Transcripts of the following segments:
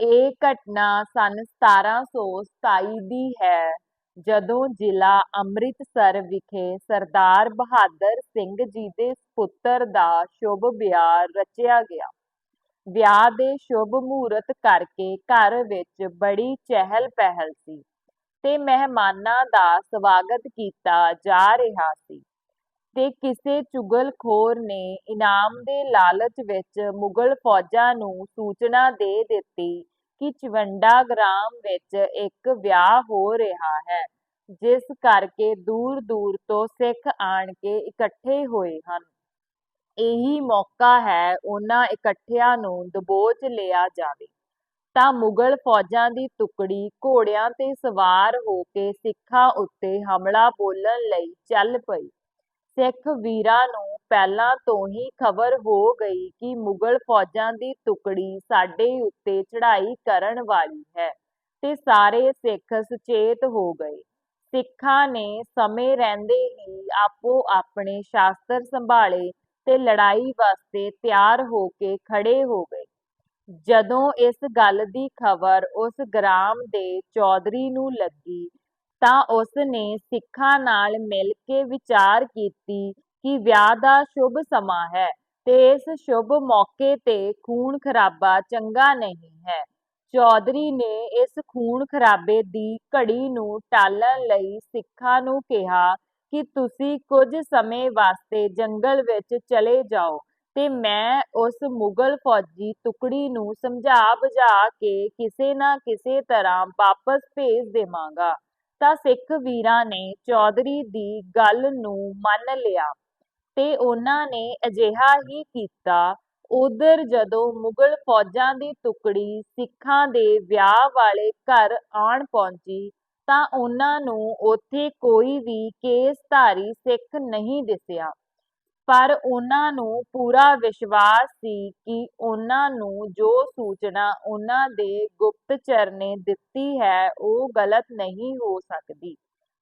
ਇਹ ਘਟਨਾ ਸੰਨ 1727 ਦੀ ਹੈ, ਜਦੋਂ ਜ਼ਿਲ੍ਹਾ ਅੰਮ੍ਰਿਤਸਰ ਵਿਖੇ ਸਰਦਾਰ ਬਹਾਦਰ ਸਿੰਘ ਜੀ ਦੇ ਪੁੱਤਰ ਦਾ ਸ਼ੁਭ ਵਿਆਹ ਰਚਿਆ ਗਿਆ। ਵਿਆਹ ਦੇ ਸ਼ੁਭ ਮਹੂਰਤ ਕਰਕੇ ਘਰ ਵਿੱਚ ਬੜੀ ਚਹਿਲ ਪਹਿਲ ਸੀ ਤੇ ਮਹਿਮਾਨਾਂ ਦਾ ਸਵਾਗਤ ਕੀਤਾ ਜਾ ਰਿਹਾ ਸੀ ਤੇ ਕਿਸੇ ਚੁਗਲਖੋਰ ਨੇ ਇਨਾਮ ਦੇ ਲਾਲਚ ਵਿੱਚ ਮੁਗਲ ਫੌਜਾਂ ਨੂੰ ਸੂਚਨਾ ਦੇ ਦਿੱਤੀ ਕਿ ਚਵੰਡਾ ਗ੍ਰਾਮ ਵਿੱਚ ਇੱਕ ਵਿਆਹ ਹੋ ਰਿਹਾ ਹੈ, ਜਿਸ ਕਰਕੇ ਦੂਰ ਦੂਰ ਤੋਂ ਸਿੱਖ ਆਣ ਕੇ ਇਕੱਠੇ ਹੋਏ ਹਨ। ਇਹੀ ਮੌਕਾ ਹੈ ਉਹਨਾਂ ਇਕੱਠਿਆਂ ਨੂੰ ਦਬੋਚ ਲਿਆ ਜਾਵੇ। ਤਾਂ ਮੁਗਲ ਫੌਜਾਂ ਦੀ ਟੁਕੜੀ ਘੋੜਿਆਂ ਤੇ ਸਵਾਰ ਹੋ ਕੇ ਸਿੱਖਾਂ ਉੱਤੇ ਹਮਲਾ ਬੋਲਣ ਲਈ ਚੱਲ ਪਈ। ਸਿੱਖ ਵੀਰਾਂ ਨੂੰ ਪਹਿਲਾਂ ਤੋਂ ਹੀ ਖਬਰ ਹੋ ਗਈ ਕਿ ਮੁਗਲ ਫੌਜਾਂ ਦੀ ਟੁਕੜੀ ਸਾਡੇ ਉੱਤੇ ਚੜ੍ਹਾਈ ਕਰਨ ਵਾਲੀ ਹੈ ਤੇ ਸਾਰੇ ਸਿੱਖ ਸੁਚੇਤ ਹੋ ਗਏ। ਸਿੱਖਾਂ ਨੇ ਸਮੇਂ ਰਹਿੰਦੇ ਹੀ ਆਪੋ ਆਪਣੇ ਸ਼ਾਸਤਰ ਸੰਭਾਲੇ ਤੇ ਲੜਾਈ ਵਾਸਤੇ ਤਿਆਰ ਹੋ ਕੇ ਖੜੇ ਹੋ ਗਏ। ਜਦੋਂ ਇਸ ਗੱਲ ਦੀ ਖਬਰ ਉਸ ਗ੍ਰਾਮ ਦੇ ਚੌਧਰੀ ਨੂੰ ਲੱਗੀ ਤਾਂ ਉਸ ਨੇ ਸਿੱਖਾਂ ਨਾਲ ਮਿਲ ਕੇ ਵਿਚਾਰ ਕੀਤੀ ਕਿ ਵਿਆਹ ਦਾ ਸ਼ੁਭ ਸਮਾਂ ਹੈ ਤੇ ਇਸ ਸ਼ੁਭ ਮੌਕੇ ਤੇ ਖੂਨ ਖਰਾਬਾ ਚੰਗਾ ਨਹੀਂ ਹੈ। ਚੌਧਰੀ ਨੇ ਇਸ ਖੂਨ ਖਰਾਬੇ ਦੀ ਘੜੀ ਨੂੰ ਟਾਲਣ ਲਈ ਸਿੱਖਾਂ ਨੂੰ ਕਿਹਾ ਕਿ ਤੁਸੀਂ ਕੁਝ ਸਮੇਂ ਵਾਸਤੇ ਜੰਗਲ ਵਿੱਚ ਚਲੇ ਜਾਓ ਤੇ ਮੈਂ ਉਸ ਮੁਗਲ ਫੌਜੀ ਟੁਕੜੀ ਨੂੰ ਸਮਝਾ ਬੁਝਾ ਕੇ ਕਿਸੇ ਨਾ ਕਿਸੇ ਤਰ੍ਹਾਂ ਵਾਪਸ ਭੇਜ ਦੇਵਾਂਗਾ। ਤਾਂ ਸਿੱਖ ਵੀਰਾਂ ਨੇ ਚੌਧਰੀ ਦੀ ਗੱਲ ਨੂੰ ਮੰਨ ਲਿਆ। ਤੇ ਉਹਨਾਂ ਨੇ ਅਜਿਹਾ ਹੀ ਕੀਤਾ। ਉਧਰ ਜਦੋਂ ਮੁਗਲ ਫੌਜਾਂ ਦੀ ਟੁਕੜੀ ਸਿੱਖਾਂ ਦੇ ਵਿਆਹ ਵਾਲੇ ਘਰ ਆਣ ਪਹੁੰਚੀ, ਤਾਂ ਉਹਨਾਂ ਨੂੰ ਉੱਥੇ ਕੋਈ ਵੀ ਕੇਸਧਾਰੀ ਸਿੱਖ ਨਹੀਂ ਦਿਸਿਆ। ਪਰ ਉਹਨਾਂ ਨੂੰ ਪੂਰਾ ਵਿਸ਼ਵਾਸ ਸੀ ਕਿ ਉਹਨਾਂ ਨੂੰ ਜੋ ਸੂਚਨਾ ਉਹਨਾਂ ਦੇ ਗੁਪਤਚਰ ਨੇ ਦਿੱਤੀ ਹੈ, ਉਹ ਗਲਤ ਨਹੀਂ ਹੋ ਸਕਦੀ।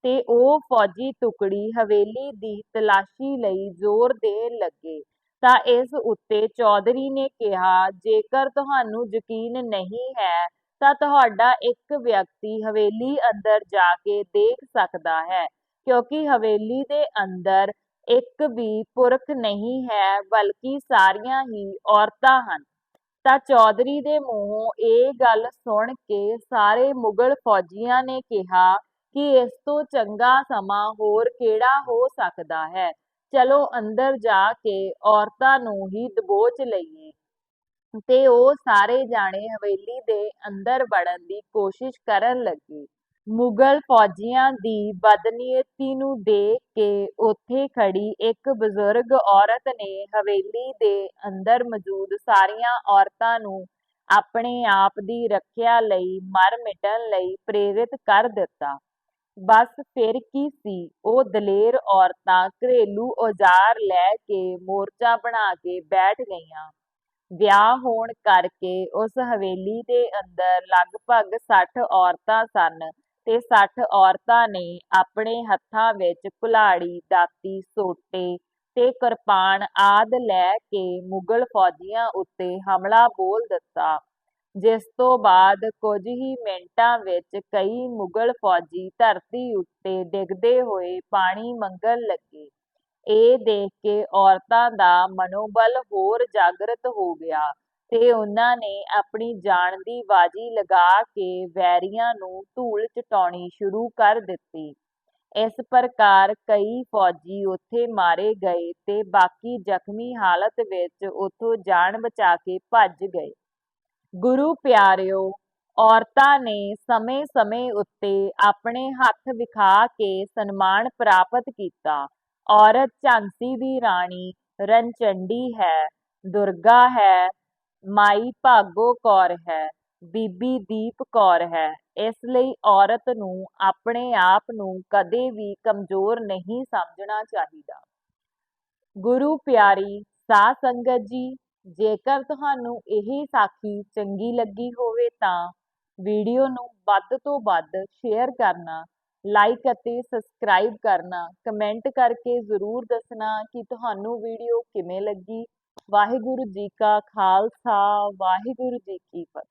ਤੇ ਉਹ ਫੌਜੀ ਟੁਕੜੀ ਹਵੇਲੀ ਦੀ ਤਲਾਸ਼ੀ ਲਈ ਜ਼ੋਰ ਦੇਣ ਲੱਗੇ। ਤਾਂ ਇਸ ਉੱਤੇ ਚੌਧਰੀ ਨੇ ਕਿਹਾ, ਜੇਕਰ ਤੁਹਾਨੂੰ ਯਕੀਨ ਨਹੀਂ ਹੈ, ਤਾਂ ਤੁਹਾਡਾ ਇੱਕ ਵਿਅਕਤੀ ਹਵੇਲੀ ਅੰਦਰ ਜਾ ਕੇ ਦੇਖ ਸਕਦਾ ਹੈ, ਕਿਉਂਕਿ ਹਵੇਲੀ ਦੇ ਅੰਦਰ ਇੱਕ ਵੀ ਪੁਰਖ ਨਹੀਂ ਹੈ, ਬਲਕਿ ਸਾਰੀਆਂ ਹੀ ਔਰਤਾਂ ਹਨ। ਤਾਂ ਚੌਧਰੀ ਦੇ ਮੂੰਹੋਂ ਇਹ ਗੱਲ ਸੁਣ ਕੇ ਸਾਰੇ ਮੁਗਲ ਫੌਜੀਆਂ ਨੇ ਕਿਹਾ ਕਿ ਇਸ ਤੋਂ ਚੰਗਾ ਸਮਾਂ ਹੋਰ ਕਿਹੜਾ ਹੋ ਸਕਦਾ ਹੈ? ਚਲੋ ਅੰਦਰ ਜਾ ਕੇ ਔਰਤਾਂ ਨੂੰ ਹੀ ਦਬੋਚ ਲਈਏ। ਤੇ ਉਹ ਸਾਰੇ ਜਾਣੇ ਹਵੇਲੀ ਦੇ ਅੰਦਰ ਵੜਨ ਦੀ ਕੋਸ਼ਿਸ਼ ਕਰਨ ਲੱਗੇ। ਮੁਗਲ ਫੌਜੀਆਂ ਦੀ ਬਦਨੀਅਤੀ ਨੂੰ ਦੇਖ ਕੇ ਉੱਥੇ ਖੜੀ ਇੱਕ ਬਜ਼ੁਰਗ ਔਰਤ ਨੇ ਹਵੇਲੀ ਦੇ ਅੰਦਰ ਮੌਜੂਦ ਸਾਰੀਆਂ ਔਰਤਾਂ ਨੂੰ ਆਪਣੇ ਆਪ ਦੀ ਰੱਖਿਆ ਲਈ ਮਰ ਮਿਟਣ ਲਈ ਪ੍ਰੇਰਿਤ ਕਰ ਦਿੱਤਾ। ਬਸ ਫਿਰ ਕੀ ਸੀ? ਉਹ ਦਲੇਰ ਔਰਤਾਂ ਘਰੇਲੂ ਔਜ਼ਾਰ ਲੈ ਕੇ ਮੋਰਚਾ ਬਣਾ ਕੇ ਬੈਠ ਗਈਆਂ। ਵਿਆਹ ਹੋਣ ਕਰਕੇ ਉਸ ਹਵੇਲੀ ਦੇ ਅੰਦਰ ਲਗਭਗ 60 ਔਰਤਾਂ ਸਨ ਤੇ 60 ਔਰਤਾਂ ਨੇ ਆਪਣੇ ਹੱਥਾਂ ਵਿੱਚ ਕੁਲਾੜੀ, ਦਾਤੀ, ਸੋਟੇ ਤੇ ਕਿਰਪਾਨ ਆਦ ਲੈ ਕੇ ਮੁਗਲ ਫੌਜੀਆਂ ਉੱਤੇ ਹਮਲਾ ਬੋਲ ਦਿੱਤਾ। ਜਿਸ ਤੋਂ ਬਾਅਦ ਕੁਝ ਹੀ ਮਿੰਟਾਂ ਵਿੱਚ ਕਈ ਮੁਗਲ ਫੌਜੀ ਧਰਤੀ ਉੱਤੇ ਡਿੱਗਦੇ ਹੋਏ ਪਾਣੀ ਮੰਗਣ ਲੱਗੇ। ਇਹ ਦੇਖ ਕੇ ਔਰਤਾਂ ਦਾ ਮਨੋਬਲ ਹੋਰ ਜਾਗਰਤ ਹੋ ਗਿਆ ਤੇ ਉਹਨਾਂ ਨੇ ਆਪਣੀ ਜਾਨ ਦੀ ਬਾਜੀ ਲਗਾ ਕੇ ਵੈਰੀਆਂ ਨੂੰ ਧੂਲ ਚਟਾਉਣੀ ਸ਼ੁਰੂ ਕਰ ਦਿੱਤੀ। ਇਸ ਪ੍ਰਕਾਰ ਕਈ ਫੌਜੀ ਉੱਥੇ ਮਾਰੇ ਗਏ ਤੇ ਬਾਕੀ ਜ਼ਖਮੀ ਹਾਲਤ ਵਿੱਚ ਉੱਥੋਂ ਜਾਨ ਬਚਾ ਕੇ ਭੱਜ ਗਏ। ਗੁਰੂ ਪਿਆਰਿਓ, ਔਰਤਾਂ ਨੇ ਸਮੇਂ-ਸਮੇਂ ਉੱਤੇ ਆਪਣੇ ਹੱਥ ਵਿਖਾ ਕੇ ਸਨਮਾਨ ਪ੍ਰਾਪਤ ਕੀਤਾ। ਔਰਤ ਝਾਂਸੀ ਦੀ ਰਾਣੀ ਰਣਚੰਡੀ ਹੈ, ਦੁਰਗਾ ਹੈ, ਮਾਈ ਭਾਗੋ ਕੌਰ ਹੈ, ਬੀਬੀ ਦੀਪ ਕੌਰ ਹੈ। ਇਸ ਲਈ ਔਰਤ ਨੂੰ ਆਪਣੇ ਆਪ ਨੂੰ ਕਦੇ ਵੀ ਕਮਜ਼ੋਰ ਨਹੀਂ ਸਮਝਣਾ ਚਾਹੀਦਾ। ਗੁਰੂ ਪਿਆਰੀ ਸਾਧ ਸੰਗਤ ਜੀ ਜੇਕਰ ਤੁਹਾਨੂੰ ਇਹ ਸਾਖੀ ਚੰਗੀ ਲੱਗੀ ਹੋਵੇ ਤਾਂ ਵੀਡੀਓ ਨੂੰ ਵੱਧ ਤੋਂ ਵੱਧ ਸ਼ੇਅਰ ਕਰਨਾ ਲਾਈਕ ਅਤੇ ਸਬਸਕ੍ਰਾਈਬ ਕਰਨਾ ਕਮੈਂਟ ਕਰਕੇ ਜ਼ਰੂਰ ਦੱਸਣਾ ਕਿ ਤੁਹਾਨੂੰ ਵੀਡੀਓ ਕਿਵੇਂ ਲੱਗੀ। ਵਾਹਿਗੁਰੂ ਜੀ ਕਾ ਖਾਲਸਾ, ਵਾਹਿਗੁਰੂ ਜੀ ਕੀ ਫਤਿਹ।